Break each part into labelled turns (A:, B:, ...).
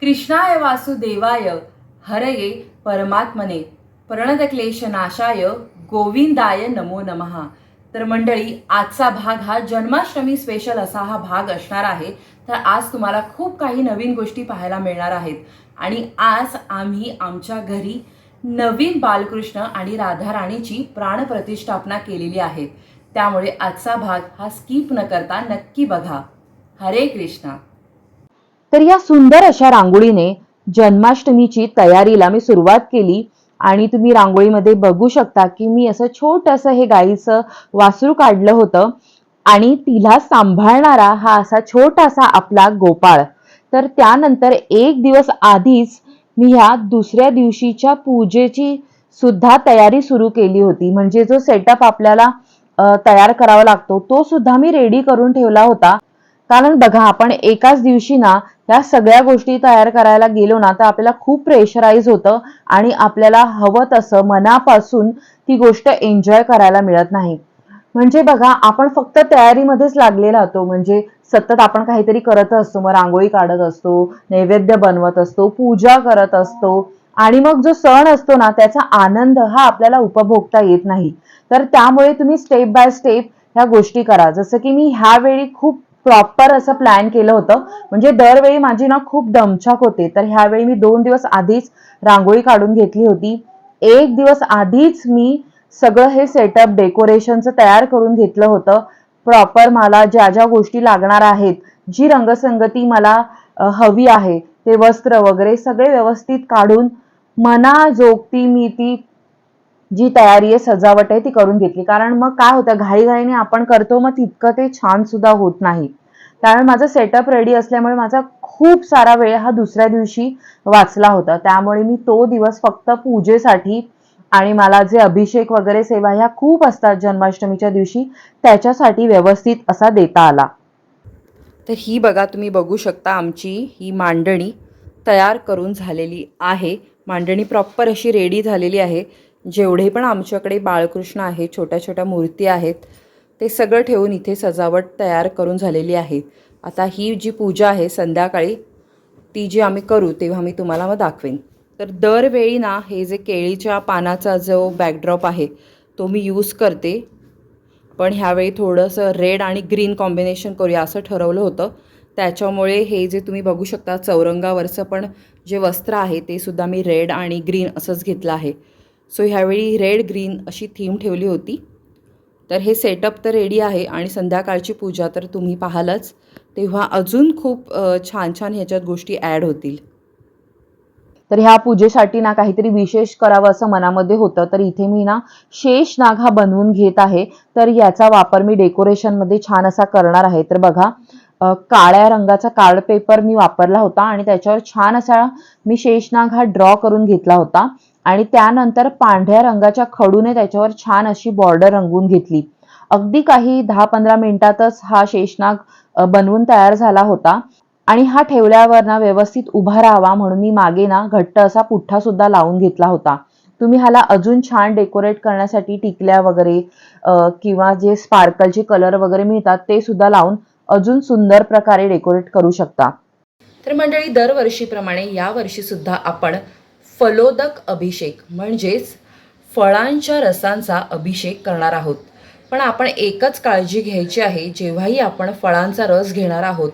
A: कृष्णाय वासुदेवाय हरये परमात्मने प्रणतक्लेशनाशाय गोविंदाय नमो नमः. तर मंडळी आजचा भाग हा जन्माष्टमी स्पेशल असा हा भाग असणार आहे. तर आज तुम्हाला खूप काही नवीन गोष्टी पाहायला मिळणार आहेत. आणि आज आम्ही आमच्या घरी नवीन बालकृष्ण आणि राधाराणीची प्राणप्रतिष्ठापना केलेली आहे. त्यामुळे आजचा भाग हा स्किप न करता नक्की बघा. हरे कृष्णा.
B: तर या सुंदर अशा रांगोळीने जन्माष्टमीची तयारीला मी सुरुवात केली. आणि तुम्ही रांगोळीमध्ये बघू शकता की मी असं छोटंसं हे गाईचं वासरू काढलं होतं. आणि तिला सांभाळणारा हा असा छोटासा आपला गोपाळ. तर त्यानंतर एक दिवस आधीच मी ह्या दुसऱ्या दिवशीच्या पूजेची सुद्धा तयारी सुरू केली होती. म्हणजे जो सेटअप आपल्याला तयार करावा लागतो तो सुद्धा मी रेडी करून ठेवला होता. कारण बघा आपण एकाच दिवशी ना या सगळ्या गोष्टी तयार करायला गेलो ना तर आपल्याला खूप प्रेशराईज होतं आणि आपल्याला हवं तसं मनापासून ती गोष्ट एन्जॉय करायला मिळत नाही. म्हणजे बघा आपण फक्त तयारीमध्येच लागले राहतो म्हणजे सतत आपण काहीतरी करत असतो मग रांगोळी काढत असतो नैवेद्य बनवत असतो पूजा करत असतो आणि मग जो सण असतो ना त्याचा आनंद हा आपल्याला उपभोगता येत नाही. तर त्यामुळे तुम्ही स्टेप बाय स्टेप ह्या गोष्टी करा. जसं की मी ह्यावेळी खूप प्रॉपर असं प्लॅन केलं होतं. म्हणजे दरवेळी माझी ना खूप दमछाक होते. तर ह्यावेळी मी दोन दिवस आधीच रांगोळी काढून घेतली होती. एक दिवस आधीच मी सगळं हे सेटअप डेकोरेशनचं तयार करून घेतलं होतं. प्रॉपर मला ज्या ज्या गोष्टी लागणार आहेत जी रंगसंगती मला हवी आहे ते वस्त्र वगैरे सगळे व्यवस्थित काढून मनाजोगती मी ती जी तयारी आहे सजावट आहे ती करून घेतली. कारण मग काय होतं घाईघाईने आपण करतो मग तितकं ते छान सुद्धा होत नाही. त्यामुळे माझा सेटअप रेडी असल्यामुळे माझा खूप सारा वेळ हा दुसऱ्या दिवशी वाचला होता. त्यामुळे मी तो दिवस फक्त पूजेसाठी आणि मला जे अभिषेक वगैरे सेवा ह्या खूप असतात जन्माष्टमीच्या दिवशी त्याच्यासाठी व्यवस्थित असा देता आला.
A: तर ही बघा तुम्ही बघू शकता आमची ही मांडणी तयार करून झालेली आहे. मांडणी प्रॉपर अशी रेडी झालेली आहे. जेवढे पण आमच्याकडे बाळकृष्ण आहे छोट्या छोट्या मूर्ती आहेत ते सगळं ठेवून इथे सजावट तयार करून झालेली आहे. आता ही जी पूजा आहे संध्याकाळी ती जी आम्ही करू तेव्हा मी तुम्हाला मग दाखवेन. तर दरवेळी ना हे जे केळीच्या पानाचा जो बॅकड्रॉप आहे तो मी यूज करते. पण ह्यावेळी थोडंसं रेड आणि ग्रीन कॉम्बिनेशन करूया असं ठरवलं होतं. त्याच्यामुळे हे जे तुम्ही बघू शकता चौरंगावरचं पण जे वस्त्र आहे ते सुद्धा मी रेड आणि ग्रीन असंच घेतलं आहे. सो ह्यावेळी रेड ग्रीन अशी थीम ठेवली होती. तर हे सेटअप तर रेडी आहे आणि संध्याकाळची पूजा तर तुम्ही पाहालच. तेव्हा अजून खूप छान छान ह्याच्यात गोष्टी ॲड होतील.
B: तर ह्या पूजेसाठी ना काहीतरी विशेष करावं असं मनामध्ये होतं तर इथे मी ना शेष नाग हा बनवून घेत आहे. तर याचा वापर मी डेकोरेशनमध्ये छान असा करणार आहे. तर बघा काळ्या रंगाचा कार्ड पेपर मी वापरला होता आणि त्याच्यावर छान असा मी शेषनाग हा ड्रॉ करून घेतला होता. आणि त्यानंतर पांढऱ्या रंगाच्या खडूने त्याच्यावर छान अशी बॉर्डर रंगून घेतली. अगदी काही दहा पंधरा मिनिटातच हा शेषनाग बनवून तयार झाला होता. आणि हा ठेवल्यावर ना व्यवस्थित उभा राहावा म्हणून मी मागे ना घट्ट असा पुठ्ठा सुद्धा लावून घेतला होता. तुम्ही ह्याला अजून छान डेकोरेट करण्यासाठी टिकल्या वगैरे किंवा जे स्पार्कलचे कलर वगैरे मिळतात ते सुद्धा लावून अजून सुंदर प्रकारे डेकोरेट करू शकता.
A: तर मंडळी दरवर्षीप्रमाणे यावर्षी सुद्धा आपण फलोदक अभिषेक म्हणजेच फळांच्या रसांचा अभिषेक करणार आहोत. पण आपण एकच काळजी घ्यायची आहे जेव्हाही आपण फळांचा रस घेणार आहोत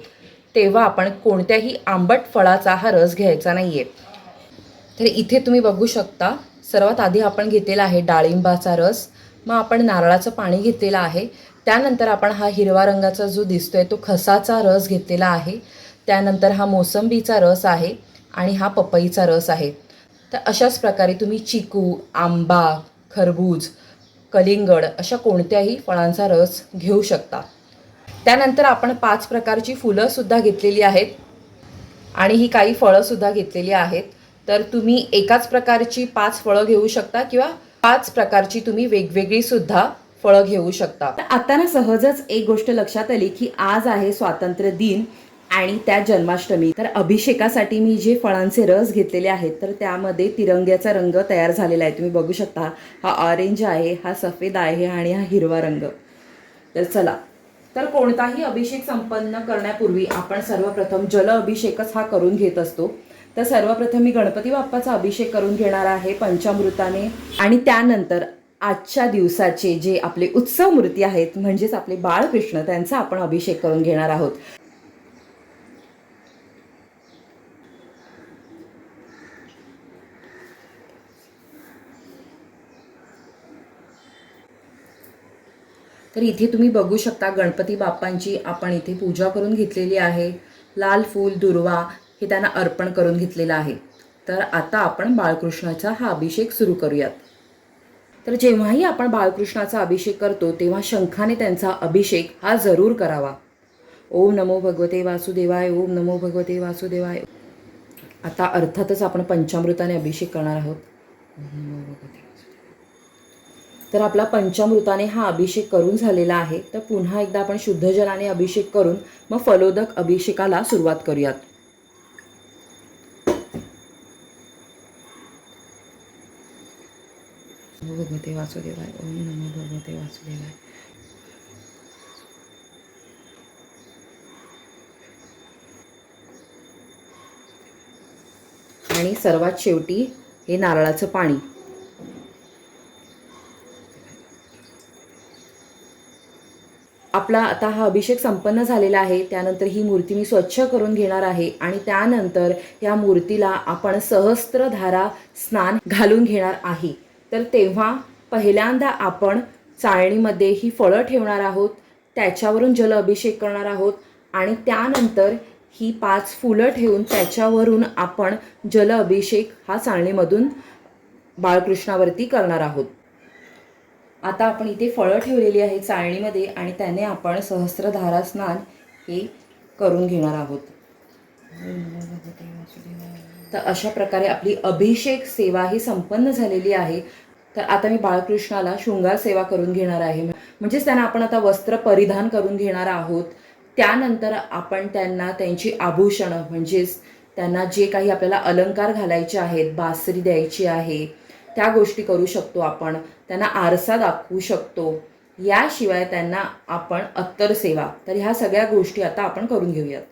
A: तेव्हा आपण कोणत्याही आंबट फळाचा हा रस घ्यायचा नाही आहे तर इथे तुम्ही बघू शकता सर्वात आधी आपण घेतलेला आहे डाळिंबाचा रस मग आपण नारळाचं पाणी घेतलेलं आहे त्यानंतर आपण हा हिरवा रंगाचा जो दिसतो आहे तो खसाचा रस घेतलेला आहे त्यानंतर हा मोसंबीचा रस आहे आणि हा पपईचा रस आहे. तर अशाच प्रकारे तुम्ही चिकू आंबा खरबूज कलिंगड अशा कोणत्याही फळांचा रस घेऊ शकता. त्यानंतर आपण पाच प्रकारची फुलंसुद्धा घेतलेली आहेत. आणि ही काही फळंसुद्धा घेतलेली आहेत. तर तुम्ही एकाच प्रकारची पाच फळं घेऊ शकता किंवा पाच प्रकारची तुम्ही वेगवेगळीसुद्धा फळं घेऊ शकता. तर आता ना सहजच एक गोष्ट लक्षात आली की आज आहे स्वातंत्र्य दिन. आणि त्या जन्माष्टमी. तर अभिषेकासाठी मी जे फळांचे रस घेतलेले आहेत तर त्यामध्ये तिरंग्याचा रंग तयार झालेला आहे. तुम्ही बघू शकता हा ऑरेंज आहे हा सफेद आहे आणि हा हिरवा रंग. तर चला. तर कोणताही अभिषेक संपन्न करण्यापूर्वी आपण सर्वप्रथम जल अभिषेकच हा करून घेत असतो. तर सर्वप्रथम मी गणपती बाप्पाचा अभिषेक करून घेणार आहे पंचामृताने. आणि त्यानंतर आजच्या दिवसाचे जे आपले उत्सव मूर्ती आहेत म्हणजेच आपले बाळकृष्ण त्यांचा आपण अभिषेक करून घेणार आहोत. तर इथे तुम्ही बघू शकता गणपती बाप्पांची आपण इथे पूजा करून घेतलेली आहे. लाल फूल दुर्वा हे त्यांना अर्पण करून घेतलेलं आहे. तर आता आपण बाळकृष्णाचा हा अभिषेक सुरू करूयात. तर जेव्हाही आपण बाळकृष्णाचा अभिषेक करतो तेव्हा शंखाने त्यांचा अभिषेक हा जरूर करावा. ओम नमो भगवते वासुदेवाय ओम नमो भगवते वासुदेवाय. आता अर्थातच आपण पंचामृताने अभिषेक करणार आहोत. नमो भगवते. तर आपला पंचामृताने हा अभिषेक करून झालेला आहे. तर पुन्हा एकदा आपण शुद्ध जलाने अभिषेक करून मग फलोदक अभिषेकाला सुरुवात करूयात. भगवते वासुदेवाय ओम नमो भगवते वासुदेवाय. आणि सर्वात शेवटी हे नारळाचं पाणी. आपला आता हा अभिषेक संपन्न झालेला आहे त्यानंतर ही मूर्ती मी स्वच्छ करून घेणार आहे आणि त्यानंतर या मूर्तीला आपण सहस्त्रधारा स्नान घालून घेणार आहे. तर तेव्हा पहिल्यांदा आपण चाळणीमध्ये ही फळं ठेवणार आहोत त्याच्यावरून जल अभिषेक करणार आहोत आणि त्यानंतर ही पाच फुलं ठेवून त्याच्यावरून आपण जल अभिषेक हा चाळणीमधून बाळकृष्णावरती करणार आहोत. आता आपण इथे फळं ठेवलेली आहेत चाळणीमध्ये आणि त्याने आपण सहस्त्रधारा स्नान हे करून घेणार आहोत. तर अशा प्रकारे आपली अभिषेक सेवा ही संपन्न झालेली आहे. तर आता मी बाळकृष्णाला शृंगार सेवा करून घेणार आहे. म्हणजेच त्यांना आपण आता वस्त्र परिधान करून घेणार आहोत. त्यानंतर आपण त्यांना त्यांची आभूषणं म्हणजेच त्यांना जे काही आपल्याला अलंकार घालायचे आहेत बासरी द्यायची आहे त्या गोष्टी करू शकतो आपण त्यांना आरसा दाखवू शकतो. याशिवाय त्यांना आपण अत्तर सेवा. तर ह्या सगळ्या गोष्टी आता आपण करून घेऊयात.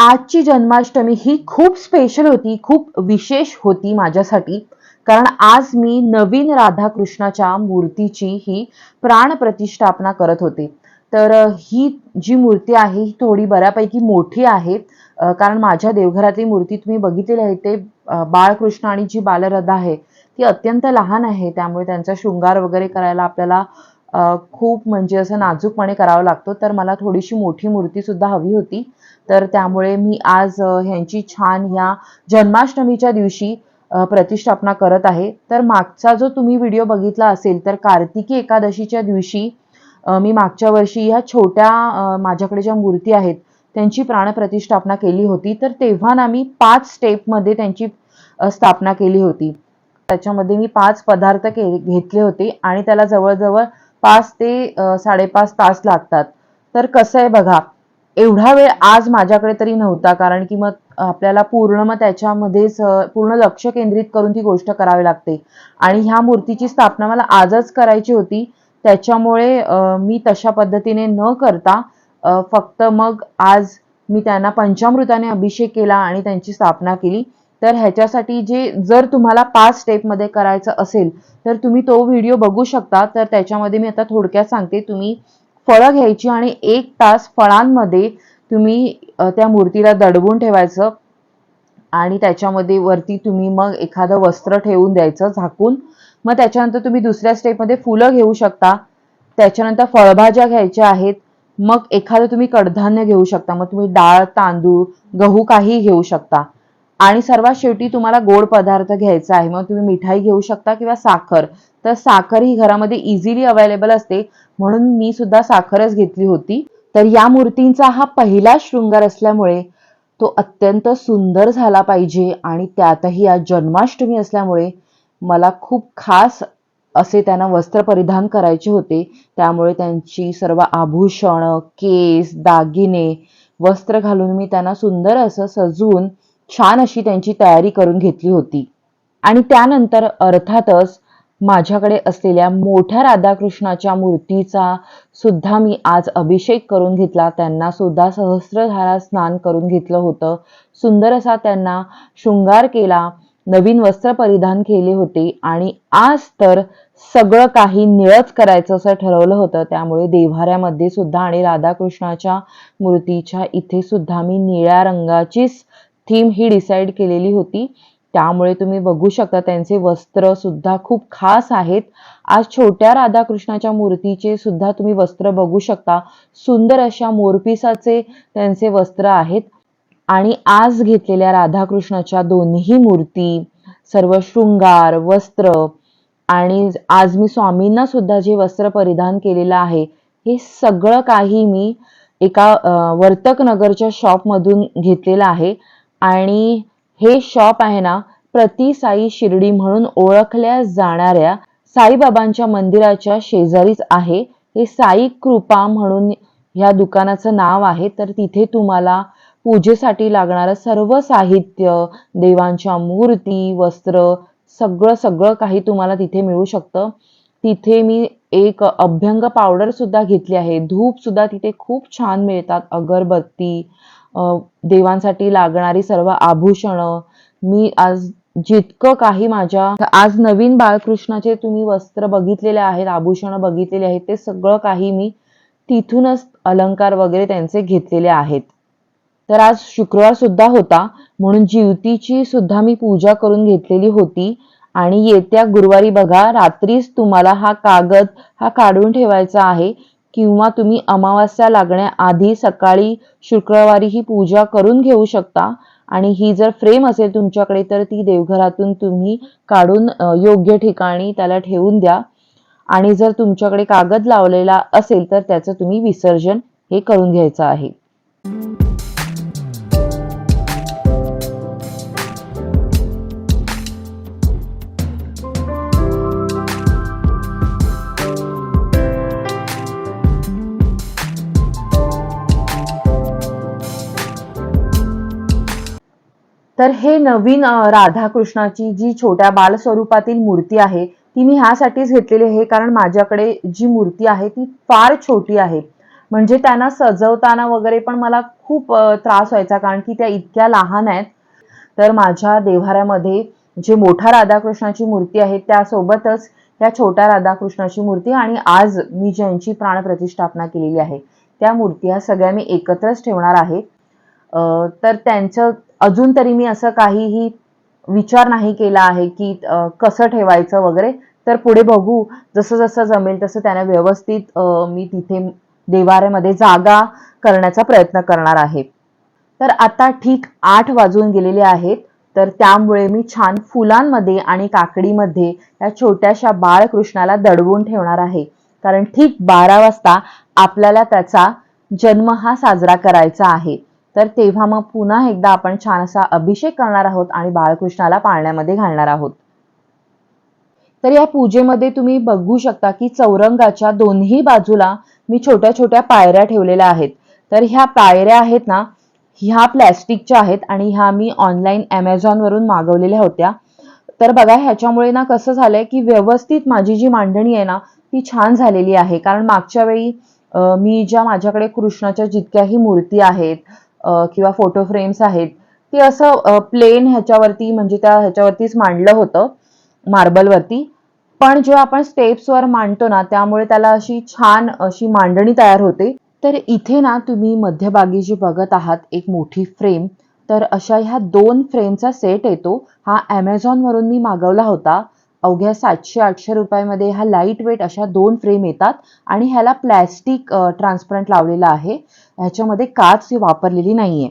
B: आजची जन्माष्टमी ही खूप स्पेशल होती खूप विशेष होती माझ्यासाठी. कारण आज मी नवीन राधाकृष्णाच्या मूर्तीची ही प्राणप्रतिष्ठापना करत होते. तर ही जी मूर्ती आहे ही थोडी बऱ्यापैकी मोठी आहे. कारण माझ्या देवघरातली मूर्ती तुम्ही बघितलेली आहे ते बाळकृष्ण आणि जी बालरधा आहे ती अत्यंत लहान आहे. त्यामुळे त्यांचा शृंगार वगैरे करायला आपल्याला खूप म्हणजे असं नाजूकपणे करावं लागतो. तर मला थोडीशी मोठी मूर्तीसुद्धा हवी होती. तर त्यामुळे मी आज ह्यांची छान ह्या जन्माष्टमीच्या दिवशी प्रतिष्ठापना करत आहे. तर मागचा जो तुम्ही व्हिडिओ बघितला असेल तर कार्तिकी एकादशीच्या दिवशी मी मागच्या वर्षी ह्या छोट्या माझ्याकडे ज्या मूर्ती आहेत त्यांची प्राणप्रतिष्ठापना केली होती. तर तेव्हा ना मी पाच स्टेपमध्ये त्यांची स्थापना केली होती. त्याच्यामध्ये मी पाच पदार्थ के घेतले होते आणि त्याला जवळजवळ पाच ते साडेपाच तास लागतात. तर कसं आहे बघा एवढा वेळ आज माझ्याकडे तरी नव्हता कारण की मग आपल्याला पूर्ण मग त्याच्यामध्येच पूर्ण लक्ष केंद्रित करून ती गोष्ट करावी लागते. आणि ह्या मूर्तीची स्थापना मला आजच करायची होती. त्याच्यामुळे मी तशा पद्धतीने न करता फक्त मग आज मी त्यांना पंचामृताने अभिषेक केला आणि त्यांची स्थापना केली. तर ह्याच्यासाठी जे जर तुम्हाला पाच स्टेपमध्ये करायचं असेल तर तुम्ही तो व्हिडिओ बघू शकता. तर त्याच्यामध्ये मी आता थोडक्यात सांगते. तुम्ही फळं घ्यायची आणि एक तास फळांमध्ये तुम्ही त्या मूर्तीला दडवून ठेवायचं आणि त्याच्यामध्ये वरती तुम्ही मग एखादं वस्त्र ठेवून द्यायचं झाकून. मग त्याच्यानंतर तुम्ही दुसऱ्या स्टेपमध्ये फुलं घेऊ शकता. त्याच्यानंतर फळभाज्या घ्यायच्या आहेत. मग एखादं तुम्ही कडधान्य घेऊ शकता. मग तुम्ही डाळ तांदूळ गहू काही घेऊ शकता. आणि सर्वात शेवटी तुम्हाला गोड पदार्थ घ्यायचा आहे. मग तुम्ही मिठाई घेऊ शकता किंवा साखर. तर साखर ही घरामध्ये इझिली अवेलेबल असते. म्हणून मी सुद्धा साखरच घेतली होती. तर या मूर्तींचा हा पहिला शृंगार असल्यामुळे तो अत्यंत सुंदर झाला पाहिजे आणि त्यातही आज जन्माष्टमी असल्यामुळे मला खूप खास असे त्यांना वस्त्र परिधान करायचे होते. त्यामुळे त्यांची सर्व आभूषण केस दागिने वस्त्र घालून मी त्यांना सुंदर असं सजवून छान अशी त्यांची तयारी करून घेतली होती. आणि त्यानंतर अर्थातच माझ्याकडे असलेल्या मोठ्या राधाकृष्णाच्या मूर्तीचा सुद्धा मी आज अभिषेक करून घेतला. त्यांना सुद्धा सहस्त्रधारा स्नान करून घेतलं होतं. सुंदर असा त्यांना शृंगार केला नवीन वस्त्र परिधान केले होते आणि आज तर सगळं काही निळच करायचं असं ठरवलं होतं. त्यामुळे देव्हाऱ्यामध्ये सुद्धा आणि राधाकृष्णाच्या मूर्तीच्या इथे सुद्धा मी निळ्या रंगाचीच थीम ही डिसाईड केलेली होती. त्यामुळे तुम्ही बघू शकता त्यांचे वस्त्र सुद्धा खूप खास आहेत. आज छोट्या राधाकृष्णाच्या मूर्तीचे सुद्धा तुम्ही वस्त्र बघू शकता. सुंदर अशा मोरपिसाचे त्यांचे वस्त्र आहेत. आणि आज घेतलेल्या राधाकृष्णाच्या दोन्ही मूर्ती सर्व शृंगार वस्त्र आणि आज मी स्वामींना सुद्धा जे वस्त्र परिधान केलेलं आहे हे सगळं काही मी एका वर्तक नगरच्या शॉपमधून घेतलेलं आहे. आणि हे शॉप आहे ना प्रति साई शिर्डी म्हणून ओळखल्या जाणाऱ्या साईबाबांच्या मंदिराच्या शेजारीच आहे. हे साई कृपा म्हणून ह्या दुकानाचं नाव आहे. तर तिथे तुम्हाला पूजेसाठी लागणारं सर्व साहित्य देवांच्या मूर्ती वस्त्र सगळं सगळं काही तुम्हाला तिथे मिळू शकतं. तिथे मी एक अभ्यंग पावडर सुद्धा घेतली आहे. धूप सुद्धा तिथे खूप छान मिळतात. अगरबत्ती देवांसाठी लागणारी सर्व आभूषणं. मी आज जितकं काही माझ्या आज नवीन बाळकृष्णाचे तुम्ही वस्त्र बघितलेले आहेत आभूषणं बघितलेले आहेत ते सगळं काही मी तिथूनच अलंकार वगैरे त्यांचे घेतलेले आहेत. तर आज शुक्रवार सुद्धा होता म्हणून जीवतीची सुद्धा मी पूजा करून घेतलेली होती. आणि येत्या गुरुवारी बघा रात्रीच तुम्हाला हा कागद हा काढून ठेवायचा आहे. किंवा तुम्ही अमावास्या लागण्याआधी सकाळी शुक्रवारी ही पूजा करून घेऊ शकता. आणि ही जर फ्रेम असेल तुमच्याकडे तर ती देवघरातून तुम्ही काढून योग्य ठिकाणी त्याला ठेवून द्या. आणि जर तुमच्याकडे कागद लावलेला असेल तर त्याचं तुम्ही विसर्जन हे करून घ्यायचं आहे. तर हे नवीन राधाकृष्णाची जी छोट्या बालस्वरूपातील मूर्ती आहे ती मी ह्यासाठीच घेतलेली आहे कारण माझ्याकडे जी मूर्ती आहे ती फार छोटी आहे. म्हणजे त्यांना सजवताना वगैरे पण मला खूप त्रास व्हायचा कारण की त्या इतक्या लहान आहेत. तर माझ्या देव्हाऱ्यामध्ये जे मोठ्या राधाकृष्णाची मूर्ती आहे त्यासोबतच त्या छोट्या राधाकृष्णाची मूर्ती आणि आज मी ज्यांची प्राणप्रतिष्ठापना केलेली आहे त्या मूर्ती ह्या सगळ्या मी एकत्रच ठेवणार आहे. तर त्यांचं अजून तरी मी असं काहीही विचार नाही केला आहे की कसं ठेवायचं वगैरे. तर पुढे बघू. जसं जसं जमेल तसं त्याने व्यवस्थित मी तिथे देवाऱ्यामध्ये जागा करण्याचा प्रयत्न करणार आहे. तर आता ठीक आठ वाजून गेलेले आहेत. तर त्यामुळे मी छान फुलांमध्ये आणि काकडीमध्ये या छोट्याशा बाळकृष्णाला दडवून ठेवणार आहे. कारण ठीक बारा वाजता आपल्याला त्याचा जन्म हा साजरा करायचा आहे. तर तेव्हा मग पुन्हा एकदा आपण छान असा अभिषेक करणार आहोत आणि बाळकृष्णाला पाळण्यामध्ये घालणार आहोत. तर या पूजेमध्ये तुम्ही बघू शकता की चौरंगाच्या दोन्ही बाजूला मी छोट्या छोट्या पायऱ्या ठेवलेल्या आहेत. तर ह्या पायऱ्या आहेत ना ह्या प्लॅस्टिकच्या आहेत आणि ह्या मी ऑनलाईन वरून मागवलेल्या होत्या. तर बघा ह्याच्यामुळे ना कसं झालंय की व्यवस्थित माझी जी मांडणी आहे ना ती छान झालेली आहे. कारण मागच्या वेळी मी ज्या माझ्याकडे कृष्णाच्या जितक्याही मूर्ती आहेत किंवा फोटो फ्रेम्स आहेत ती असं प्लेन ह्याच्यावरती म्हणजे त्या ह्याच्यावरतीच मांडलं होतं मार्बलवरती पण जेव्हा आपण स्टेप्सवर मांडतो ना त्यामुळे त्याला अशी छान अशी मांडणी तयार होते. तर इथे ना तुम्ही मध्यभागी जी बघत आहात एक मोठी फ्रेम तर अशा ह्या दोन फ्रेमचा सेट येतो. हा ॲमेझॉनवरून वरून मी मागवला होता. अवघ्या सातशे आठशे रुपयामध्ये ह्या लाइट वेट अशा दोन फ्रेम येतात. आणि ह्याला प्लॅस्टिक ट्रान्सपरंट लावलेला आहे. ह्याच्यामध्ये काच ही वापरलेली नाहीये.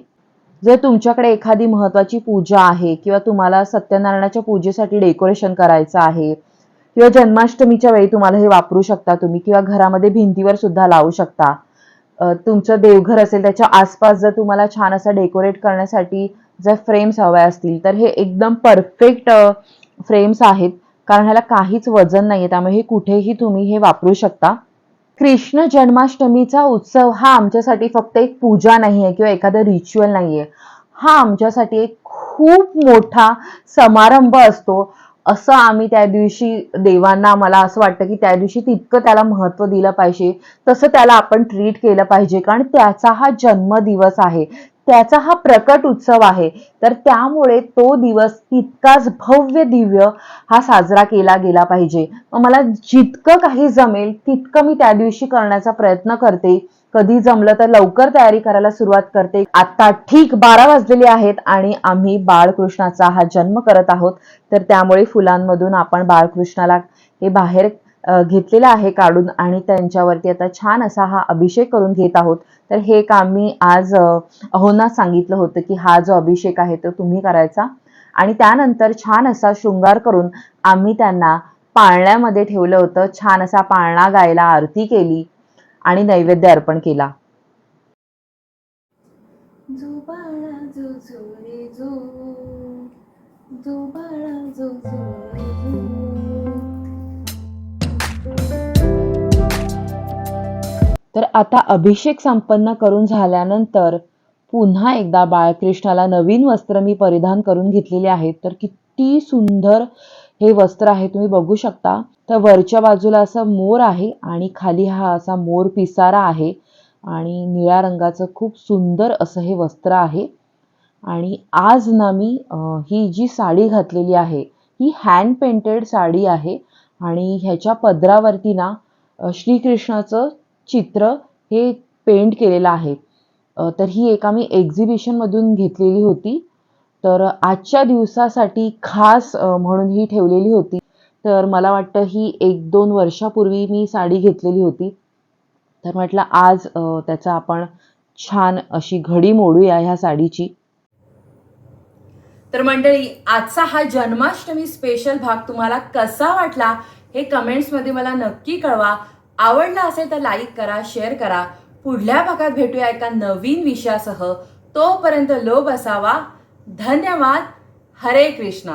B: जर तुमच्याकडे एखादी महत्वाची पूजा आहे किंवा तुम्हाला सत्यनारायणाच्या पूजेसाठी डेकोरेशन करायचं आहे किंवा जन्माष्टमीच्या वेळी तुम्हाला हे वापरू शकता तुम्ही किंवा घरामध्ये भिंतीवर सुद्धा लावू शकता. तुमचं देवघर असेल त्याच्या आसपास जर तुम्हाला छान असं डेकोरेट करण्यासाठी जर फ्रेम्स हव्या असतील तर हे एकदम परफेक्ट फ्रेम्स आहेत. कारण ह्याला काहीच वजन नाही आहे त्यामुळे हे कुठेही तुम्ही हे वापरू शकता. कृष्ण जन्माष्टमीचा उत्सव हा आमच्यासाठी फक्त एक पूजा नाही आहे किंवा एखादं रिच्युअल नाही आहे हा आमच्यासाठी एक खूप मोठा समारंभ असतो. असं आम्ही त्या दिवशी देवांना मला असं वाटतं की त्या दिवशी तितकं त्याला महत्त्व दिलं पाहिजे. तसं त्याला आपण ट्रीट केलं पाहिजे कारण त्याचा हा जन्मदिवस आहे. त्याचा हा प्रकट उत्सव आहे. तर त्यामुळे तो दिवस तितकाच भव्य दिव्य हा साजरा केला गेला पाहिजे. मला जितकं काही जमेल तितकं मी त्या दिवशी करण्याचा प्रयत्न करते. कधी जमलं तर लवकर तयारी करायला सुरुवात करते. आता ठीक बारा वाजलेले आहेत आणि आम्ही बाळकृष्णाचा हा जन्म करत आहोत. तर त्यामुळे फुलांमधून आपण बाळकृष्णाला हे बाहेर घेतलेला आहे काढून आणि त्यांच्यावरती आता छान असा हा अभिषेक करून घेत आहोत. तर हे काम मी आज अहोना सांगितलं होतं की हा जो अभिषेक आहे तो तुम्ही करायचा. आणि त्यानंतर छान असा शृंगार करून आम्ही त्यांना पाळण्यामध्ये ठेवलं होतं. छान असा पाळणा गायला आरती केली आणि नैवेद्य अर्पण केला.
A: रे जो
B: तर आता अभिषेक संपन्न करून झाल्यानंतर पुन्हा एकदा बाळकृष्णाला नवीन वस्त्र मी परिधान करून घेतलेले आहेत. तर किती सुंदर हे वस्त्र आहे तुम्ही बघू शकता. तर वरच्या बाजूला असं मोर आहे आणि खाली हा असा मोर पिसारा आहे आणि निळ्या रंगाचं खूप सुंदर असं हे वस्त्र आहे. आणि आज ना मी ही जी साडी घातलेली आहे ही हँड पेंटेड साडी आहे आणि ह्याच्या पदरावरती ना श्रीकृष्णाचं चित्र हे पेंट केलेलं आहे. तर ही एका मी एक्झिबिशनमधून घेतलेली होती. तर आजच्या दिवसासाठी खास म्हणून ही ठेवलेली होती. तर मला वाटतं ही एक दोन वर्षापूर्वी मी साडी घेतलेली होती. तर म्हटलं आज त्याचा आपण छान अशी घडी मोडूया ह्या साडीची.
A: तर मंडळी आजचा हा जन्माष्टमी स्पेशल भाग तुम्हाला कसा वाटला हे कमेंट्समध्ये मला नक्की कळवा. आवडला असेल तर लाईक करा शेअर करा. पुढल्या भागात भेटूया एका नवीन विषयासह. तोपर्यंत लोभ असावा. धन्यवाद. हरे कृष्णा.